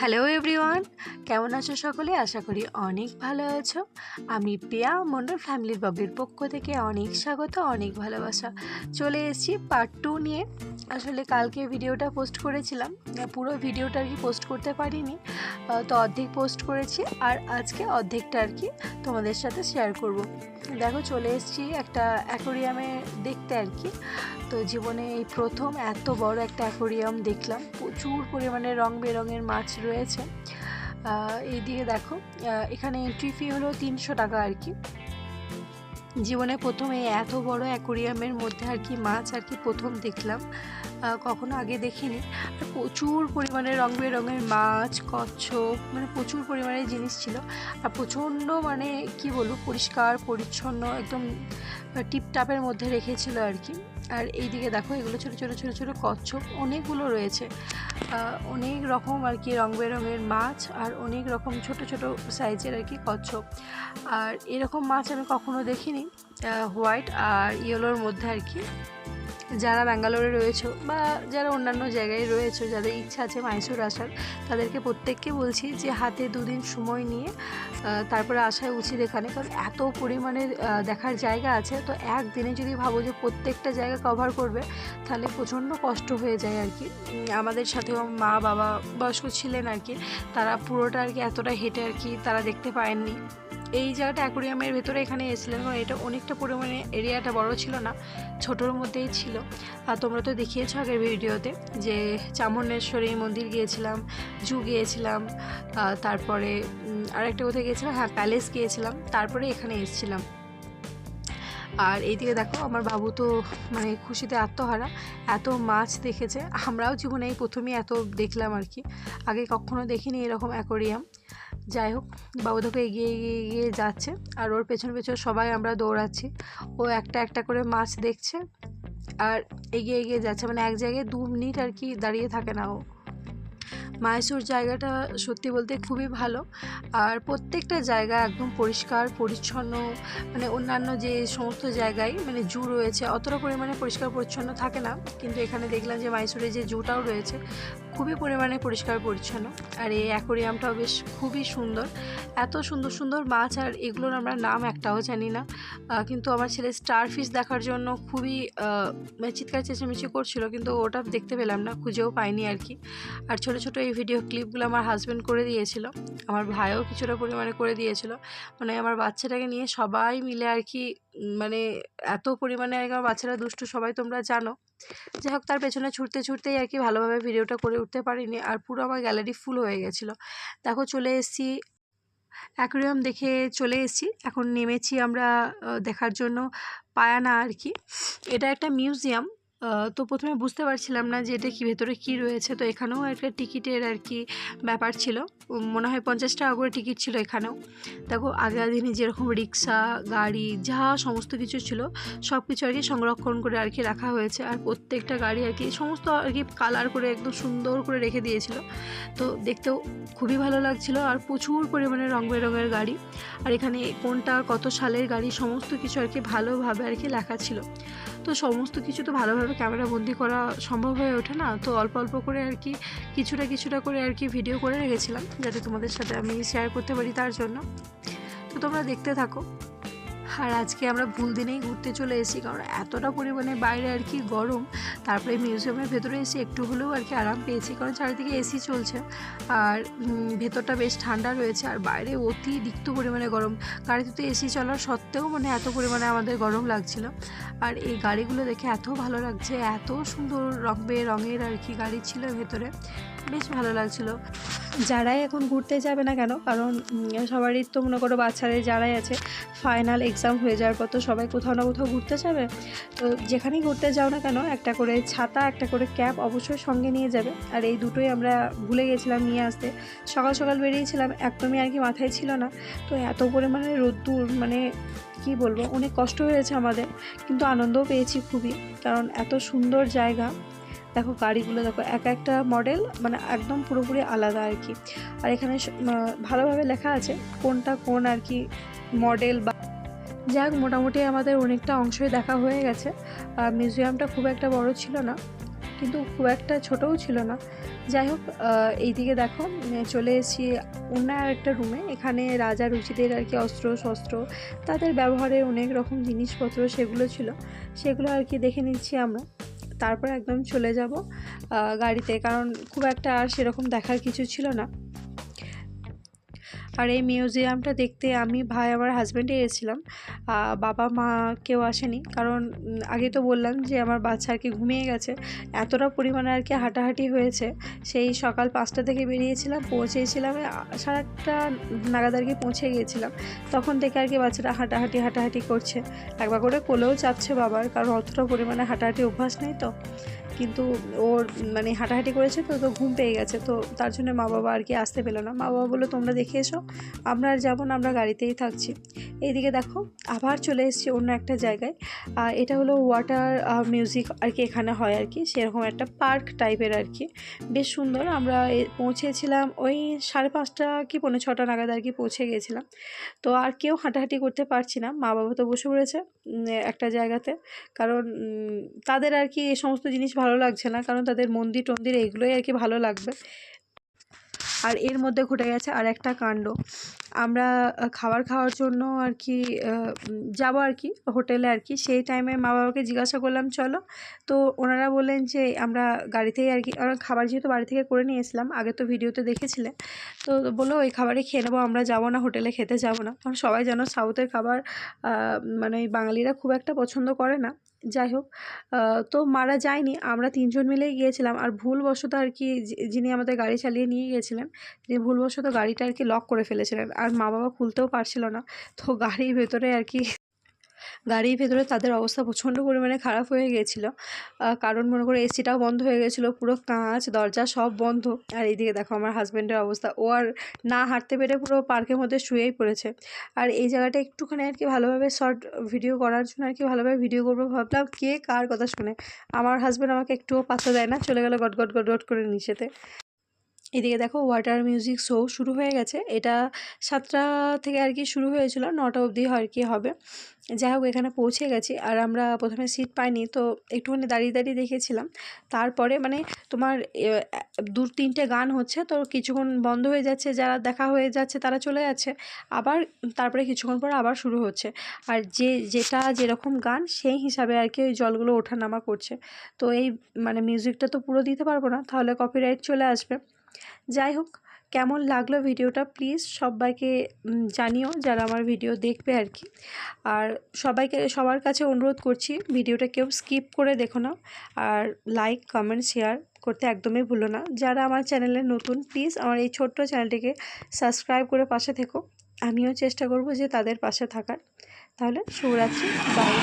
Hello everyone কেমন আছো সকলে? আশা করি অনেক ভালো আছো। আমি প্রিয়া মণ্ডল ফ্যামিলির ব্লগের পক্ষ থেকে অনেক স্বাগত, অনেক ভালোবাসা। চলে এসেছি পার্ট টু নিয়ে। আসলে কালকে ভিডিওটা পোস্ট করেছিলাম। পুরো ভিডিওটা আর কি পোস্ট করতে পারিনি। তো অর্ধেক পোস্ট করেছি। আর আজকে অর্ধেকটা আর কি তোমাদের সাথে শেয়ার করব। দেখো, চলে এসেছি একটা অ্যাকোরিয়ামে দেখতে আর কি। তো জীবনে এই প্রথম এত বড় একটা অ্যাকোরিয়াম দেখলাম। প্রচুর পরিমাণে রং বেরঙের মাছ রয়েছে। এই এইদিকে দেখো এখানে এন্ট্রি ফি হলো তিনশো টাকা আর কি। জীবনে প্রথম এত বড় অ্যাকোরিয়ামের মধ্যে আর কি মাছ আর কি প্রথম দেখলাম। কখনো আগে দেখিনি। প্রচুর পরিমাণে রং বেরঙের মাছ, কচ্ছপ মানে প্রচুর পরিমাণে জিনিস ছিল। আর প্রচণ্ড মানে কি বলব, পরিষ্কার, পরিচ্ছন্ন, একদম টিপটাপের মধ্যে রেখেছিল আর কি। আর এইদিকে দেখো, এগুলো ছোটো ছোটো ছোটো ছোটো কচ্ছপ অনেকগুলো রয়েছে। অনেক রকম আর কি রং বেরঙের মাছ আর অনেক রকম ছোট ছোট সাইজের আর কি কচ্ছপ। আর এরকম মাছ আমি কখনো দেখিনি হোয়াইট আর ইয়েলোর মধ্যে আর কি। যারা ব্যাঙ্গালোরে রয়েছে বা যারা অন্যান্য জায়গায় রয়েছে, যাদের ইচ্ছা আছে মাইসোর আসার, তাদেরকে প্রত্যেককে বলছি যে হাতে দুদিন সময় নিয়ে তারপরে আসা উচিত এখানে। কারণ এত পরিমাণে দেখার জায়গা আছে, তো একদিনে যদি ভাবো যে প্রত্যেকটা জায়গা কভার করবে, তাহলে প্রচণ্ড কষ্ট হয়ে যায় আর কি। আমাদের সাথেও মা বাবা বয়স্ক ছিলেন আর কি, তারা পুরোটা আর কি এতটা হেঁটে আর কি তারা দেখতে পায়নি। এই জায়গাটা অ্যাকোরিয়ামের ভেতরে এখানে এসেছিলেন কারণ এটা অনেকটা পরিমাণে এরিয়াটা বড় ছিল না, ছোটোর মধ্যেই ছিল। আর তোমরা তো দেখিয়েছো আগের ভিডিওতে যে চামুণ্ডেশ্বরী মন্দির গিয়েছিলাম, জু গিয়েছিলাম তারপরে আরেকটা কোথায় গিয়েছিলাম? হ্যাঁ প্যালেস গিয়েছিলাম, তারপরে এখানে এসেছিলাম। আর এইদিকে দেখো, আমার বাবু তো মানে খুশিতে আত্মহারা, এত মাছ দেখেছে। আমরাও জীবনে এই প্রথমেই এত দেখলাম আর কি। আগে কখনো দেখিনি এরকম অ্যাকোরিয়াম। যাই হোক, বাবু দেখো এগিয়ে এগিয়ে এগিয়ে যাচ্ছে। আর ওর পেছন পেছন সবাই আমরা দৌড়াচ্ছি। ও একটা একটা করে মাছ দেখছে আর এগিয়ে এগিয়ে যাচ্ছে। মানে এক জায়গায় দু মিনিট আর কি দাঁড়িয়ে থাকে না ও। মায়াসুর জায়গাটা সত্যি বলতে খুবই ভালো। আর প্রত্যেকটা জায়গা একদম পরিষ্কার, পরিচ্ছন্ন মানে অন্যান্য যে সমস্ত জায়গায় মানে জু রয়েছে, অতটা পরিমাণে পরিষ্কার, পরিচ্ছন্ন থাকে না। কিন্তু এখানে দেখলাম যে মাইসুরে যে জুটাও রয়েছে খুবই পরিমাণে পরিষ্কার পরিচ্ছন্ন। আর এই অ্যাকোরিয়ামটাও বেশ খুবই সুন্দর। এত সুন্দর সুন্দর মাছ আর এগুলোর আমরা নাম একটাও জানি না। কিন্তু আমার ছেলে স্টার ফিশ দেখার জন্য খুবই মানে চিৎকার চেঁচামেচি করছিল, কিন্তু ওটা দেখতে পেলাম না, খুঁজেও পাইনি আর কি। আর ছোটো ছোটো এই ভিডিও ক্লিপগুলো আমার হাজব্যান্ড করে দিয়েছিল। আমার ভাইও কিছুটা পরিমাণে করে দিয়েছিল। মানে আমার বাচ্চাটাকে নিয়ে সবাই মিলে আর কি মানে এত পরিমাণে আর আমার বাচ্চারা দুষ্টু সবাই তোমরা জানো। যাই হোক, তার পেছনে ছুটতে ছুটতেই আর কি ভালোভাবে ভিডিওটা করে উঠতে পারিনি আর পুরো আমার গ্যালারি ফুল হয়ে গেছিল। দেখো, চলে এসেছি। অ্যাকোরিয়াম দেখে চলে এসেছি। এখন নেমেছি আমরা দেখার জন্য পায়ানা আর কি। এটা একটা মিউজিয়াম। তো প্রথমে বুঝতে পারছিলাম না যে এটা কি, ভেতরে কি রয়েছে। তো এখানেও একটা টিকিটের আর কি ব্যাপার ছিল। মনে হয় পঞ্চাশ টাকা করে টিকিট ছিল এখানেও। দেখো আগের দিনে যেরকম রিক্সা, গাড়ি, যা সমস্ত কিছু ছিল সব কিছু আর কি সংরক্ষণ করে আর কি রাখা হয়েছে। আর প্রত্যেকটা গাড়ি আর কি, সমস্ত আর কি কালার করে একদম সুন্দর করে রেখে দিয়েছিল। তো দেখতেও খুবই ভালো লাগছিল। আর প্রচুর পরিমাণে রং বেরঙের গাড়ি। আর এখানে কোনটা কত সালের গাড়ি, সমস্ত কিছু আর কি ভালোভাবে আর কি লেখা ছিল। তো সমস্ত কিছু তো ভালোভাবে ক্যামেরা বন্দি করা সম্ভব হয়ে ওঠে না। তো অল্প অল্প করে আর কি, কিছুটা কিছুটা করে আর কি ভিডিও করে রেখেছিলাম, যাতে তোমাদের সাথে আমি শেয়ার করতে পারি তার জন্য। তো তোমরা দেখতে থাকো। আর আজকে আমরা ভুল দিনেই ঘুরতে চলে এসেছি, কারণ এতটা পরিমাণে বাইরে আর কি গরম। তারপরে মিউজিয়ামের ভেতরে এসে একটু হলেও আর কি আরাম পেয়েছি, কারণ চারিদিকে এসি চলছে। আর ভেতরটা বেশ ঠান্ডা রয়েছে, আর বাইরে অতিরিক্ত পরিমাণে গরম। গাড়িতে তো এসি চলার সত্ত্বেও মানে এত পরিমাণে আমাদের গরম লাগছিল। আর এই গাড়িগুলো দেখে এত ভালো লাগছে, এত সুন্দর রং রঙের আর কি গাড়ি ছিল ভেতরে। বেশ ভালো লাগছিল। যারাই এখন ঘুরতে যাবে না কেন, কারণ সবারই তো মনে করো বাচ্চাদের যারাই আছে ফাইনাল এক্সাম হয়ে যাওয়ার পর তো সবাই কোথাও না কোথাও ঘুরতে যাবে। তো যেখানেই ঘুরতে যাও না কেন, একটা করে ছাতা, একটা করে ক্যাপ অবশ্যই সঙ্গে নিয়ে যাবে। আর এই দুটোই আমরা ভুলে গেছিলাম নিয়ে আসতে। সকাল সকাল বেরিয়েছিলাম, একদমই আর কি মাথায় ছিল না। তো এত পরিমাণে রোদ্দুর মানে কি বলব, অনেক কষ্ট হয়েছে আমাদের। কিন্তু আনন্দও পেয়েছি খুবই, কারণ এত সুন্দর জায়গা। দেখো গাড়িগুলো, দেখো এক একটা মডেল মানে একদম পুরোপুরি আলাদা আর কি। আর এখানে ভালোভাবে লেখা আছে কোনটা কোন আর কি মডেল বা যাক, মোটামুটি আমাদের অনেকটা অংশই দেখা হয়ে গেছে। মিউজিয়ামটা খুব একটা বড় ছিল না, কিন্তু খুব একটা ছোটও ছিল না। যাই হোক এইদিকে দেখো চলে এসেছি অন্য আর একটা রুমে এখানে রাজা রুচিদের আর কি অস্ত্র শস্ত্র তাদের ব্যবহারের অনেক রকম জিনিসপত্র সেগুলো ছিল। সেগুলো আর কি দেখে নিচ্ছি আমরা। তারপর একদম চলে যাব গাড়িতে। কারণ খুব একটা আর সেরকম দেখার কিছু ছিল না। আর এই মিউজিয়ামটা দেখতে আমি ভাই আমার হাজব্যান্ডে এসেছিলাম বাবা মা কেউ আসেনি। কারণ আগে তো বললাম যে আমার বাচ্চা আর কি ঘুমিয়ে গেছে। এতটা পরিমাণে আর কি হাঁটাহাঁটি হয়েছে। সেই সকাল পাঁচটা থেকে বেরিয়েছিলাম, পৌঁছেছিলাম সাড়ে আটটা নাগাদ আর কি পৌঁছে গিয়েছিলাম। তখন থেকে আর কি বাচ্চাটা হাঁটাহাঁটি হাঁটাহাঁটি করছে। একবার করে কোলেও চাপছে বাবার, কারণ অতটা পরিমাণে হাঁটাহাঁটি অভ্যাস নেই তো। কিন্তু ওর মানে হাঁটাহাঁটি করেছে তো তো ঘুম পেয়ে গেছে। তো তার জন্য মা বাবা আর কি আসতে পেল না। মা বাবা বলল, তোমরা দেখে এসো, আমরা আর যাব না, আমরা গাড়িতেই থাকছি। এইদিকে দেখো, আবার চলে এসেছি অন্য একটা জায়গায়। এটা হলো ওয়াটার মিউজিক আর কি এখানে হয় আর কি। সেরকম একটা পার্ক টাইপের আর কি। বেশ সুন্দর। আমরা পৌঁছেছিলাম ওই সাড়ে পাঁচটা কি, পৌনে ছটা নাগাদ আর কি পৌঁছে গেছিলাম। তো আর কেউ হাঁটাহাঁটি করতে পারছি না। মা বাবা তো বসে পড়েছে। একটা জায়গাতে। কারণ তাদের আর কি এই সমস্ত জিনিস ভালো লাগছে না। কারণ তাদের মন্দির টন্দির এইগুলোই আর কি ভালো লাগবে। আর এর মধ্যে ঘটে গেছে আর একটা কাণ্ড। আমরা খাবার খাওয়ার জন্য আর কি যাব আর কি হোটেলে আর কি সেই টাইমে মা বাবাকে জিজ্ঞাসা করলাম, চলো। তো ওনারা বললেন যে, আমরা গাড়িতেই আর কি খাবার যেহেতু বাড়ি থেকে করে নিয়ে এসলাম আগে তো ভিডিওতে দেখেছিলে। তো বলল, ওই খাবারই খেয়ে নেব, আমরা যাব না, হোটেলে খেতে যাব না। কারণ সবাই যেন সাউথের খাবার মানে বাঙালিরা খুব একটা পছন্দ করে না। যাই হোক তো মারা যায়নি, আমরা তিনজন মিলেই গিয়েছিলাম। আর ভুলবশত আর কি যিনি আমাদের গাড়ি চালিয়ে নিয়ে গিয়েছিলেন, তিনি ভুলবশত গাড়িটা আর কি লক করে ফেলেছিলেন। আর মা বাবা খুলতেও পারছিল না। তো গাড়ির ভেতরে আর কি, গাড়ির ভেতরে তাদের অবস্থা প্রচণ্ড পরিমাণে খারাপ হয়ে গিয়েছিল কারণ মনে করো এসিটাও বন্ধ হয়ে গেছিল, পুরো কাঁচ, দরজা সব বন্ধ। আর এইদিকে দেখো আমার হাজব্যান্ডের অবস্থা, ও আর না হাঁটতে পেরে পুরো পার্কের মধ্যে শুয়েই পড়েছে। আর এই জায়গাটা একটুখানি আর কি ভালোভাবে শর্ট ভিডিও করার জন্য আর কি ভালোভাবে ভিডিও করব, ভাবলাম কে কার কথা শুনে। আমার হাজব্যান্ড আমাকে একটুও পাত্তা দেয় না, চলে গেল গট গট গট গট করে নিচেতে। এদিকে দেখো ওয়াটার মিউজিক শো শুরু হয়ে গেছে। এটা সাতটা থেকে আর কি শুরু হয়েছিল, নটা অবধি আর কি হবে। যাই হোক, এখানে পৌঁছে গেছি আর আমরা প্রথমে সিট পাইনি, তো একটুখানি দাঁড়িয়ে দাঁড়িয়ে দেখেছিলাম। তারপরে মানে তোমার দু, তিনটে গান হচ্ছে, তো কিছুক্ষণ বন্ধ হয়ে যাচ্ছে, যারা দেখা হয়ে যাচ্ছে তারা চলে যাচ্ছে। আবার তারপরে কিছুক্ষণ পর আবার শুরু হচ্ছে। আর যে, যেটা যেরকম গান, সেই হিসাবে আর কি ওই জলগুলো ওঠানামা করছে। তো এই মানে মিউজিকটা তো পুরো দিতে পারব না, তাহলে কপিরাইট চলে আসবে। যাই হোক, কেমন লাগল ভিডিওটা? প্লিজ সবাইকে জানিও যারা আমার ভিডিও দেখবে আর কি। আর সবাইকে, সবার কাছে অনুরোধ করছি, ভিডিওটা কেউ স্কিপ করে দেখো না। আর লাইক কমেন্ট শেয়ার করতে একদমই ভুলো না। যারা আমার চ্যানেলে নতুন প্লিজ আমার এই ছোট্ট চ্যানেলটিকে সাবস্ক্রাইব করে পাশে থেকো। আমিও চেষ্টা করব যে তাদের পাশে থাকার। তাহলে শুভরাত্রি বাই